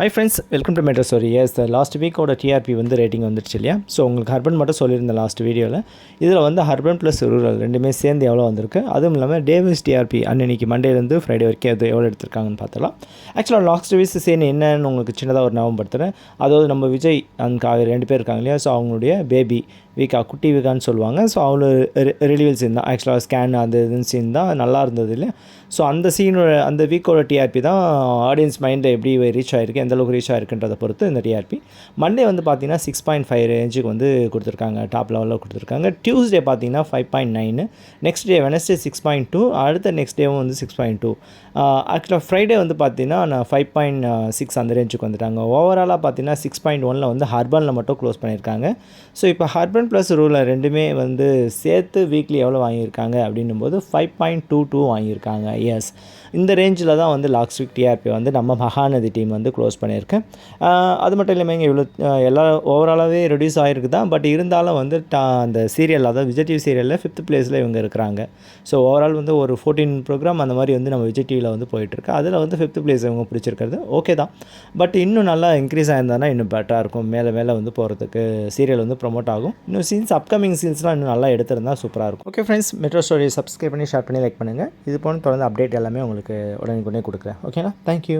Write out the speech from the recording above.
Hi friends welcome to metro story yes last வீக்கோட TRP வந்து rating வந்துடுச்சு இல்லையா? So உங்களுக்கு ஹர்பன் மட்டும் சொல்லியிருந்தேன் லாஸ்ட் வீடியோவில் இதில் வந்து ஹர்பன் ப்ளஸ் ரூரல் ரெண்டுமே சேர்ந்து எவ்வளோ வந்திருக்கு? அதுவும் இல்லாமல் டேவிஸ் டிஆர்பி அன்னைக்கு மண்டேலேருந்து ஃப்ரைடே வரைக்கும் அது எவ்வளோ எடுத்திருக்காங்கன்னு பார்த்தலாம் ஆக்சுவலாக லாஸ்ட் வீஸ் சேர்ந்து என்னன்னு உங்களுக்கு சின்னதாக ஒரு ஞாபகப்படுத்துகிறேன் அதாவது நம்ம விஜய் அண்ட் ரெண்டு பேர் இருக்காங்க இல்லையா? ஸோ அவங்களுடைய பேபி வீக்கா குட்டி வீக்கான்னு சொல்லுவாங்க. ஸோ அவ்வளோ ரிலீவல் சீன் தான். ஆக்சுவலாக ஸ்கேன் அந்த இதுன்னு சீன் தான். நல்லா இருந்தது இல்லையா? ஸோ அந்த சீனோட அந்த வீக்கோட டிஆர்பி தான் ஆடியன்ஸ் மைண்டில் எப்படி ரீச் ஆகிருக்கு எந்தளவுக்கு ரீச் ஆகிருக்குன்றதை பொறுத்து இந்த டிஆர்பி மண்டே வந்து பார்த்தீங்கன்னா சிக்ஸ் பாயிண்ட் ஃபைவ் ரேஞ்சுக்கு வந்து கொடுத்துருக்காங்க. டாப் லெவலில் கொடுத்துருக்காங்க. டியூஸ்டே பார்த்தீங்கன்னா five point nine next day Wednesday six point two அடுத்த நெக்ஸ்ட் டேவும் வந்து சிக்ஸ் பாயிண்ட் டூ ஆக்சுவலாக ஃப்ரைடே வந்து பார்த்தீங்கன்னா நான் ஃபைவ் பாயிண்ட் சிக்ஸ் அந்த ரேஞ்சுக்கு வந்துட்டாங்க. ஓவராலாக பார்த்தீங்கன்னா சிக்ஸ் பாயிண்ட் ஒனில் வந்து ஹர்பனில் மட்டும் க்ளோஸ் பண்ணியிருக்காங்க. ஸோ இப்போ ஹர்பன் ப்ளஸ் ரூலில் ரெண்டுமே வந்து சேர்த்து வீக்லி எவ்வளோ வாங்கியிருக்காங்க அப்படின்னும் போது ஃபைவ் பாயிண்ட் டூ டூ வாங்கியிருக்காங்க. எஸ் இந்த ரேஞ்சில் தான் வந்து லாஸ்ட் வீக் டிஆர்பி வந்து நம்ம மகாநதி டீம் வந்து க்ளோஸ் பண்ணியிருக்கேன். அது மட்டும் இல்லாமல் இங்கே இவ்வளோ எல்லா ஓவராலாகவே ரெடியூஸ் ஆகிருக்கு தான் பட் இருந்தாலும் வந்து டா அந்த சீரியல் அதாவது விஜய் டிவி சீரியலில் ஃபிஃப்த் பிளேஸில் இவங்க இருக்கிறாங்க. ஸோ ஓவரால் வந்து ஒரு ஃபோர்டீன் ப்ரோக்ராம் அந்த மாதிரி வந்து நம்ம விஜய் டிவியில் வந்து போயிட்டுருக்கு. அதில் வந்து ஃபிஃப்த் பிளேஸ் இவங்க பிடிச்சிருக்கிறது. ஓகே தான். பட் இன்னும் நல்லா இன்க்ரீஸ் ஆயிருந்தானா இன்னும் பெட்டராக இருக்கும். மேலே மேலே வந்து போகிறதுக்கு சீரியல் வந்து ப்ரொமோட் ஆகும். இன்னும் சீன்ஸ் அப்கமிங் சீன்ஸ்லாம் இன்னும் நல்லா எடுத்திருந்தா சூப்பராக இருக்கும். Okay friends metro story subscribe பண்ணி ஷேர் பண்ணி லைக் பண்ணுங்கள் இது போன தொடர்ந்து அப்டேட் எல்லாமே உங்களுக்கு உடனே கொடுக்குறேன். ஓகேனா தேங்க்யூ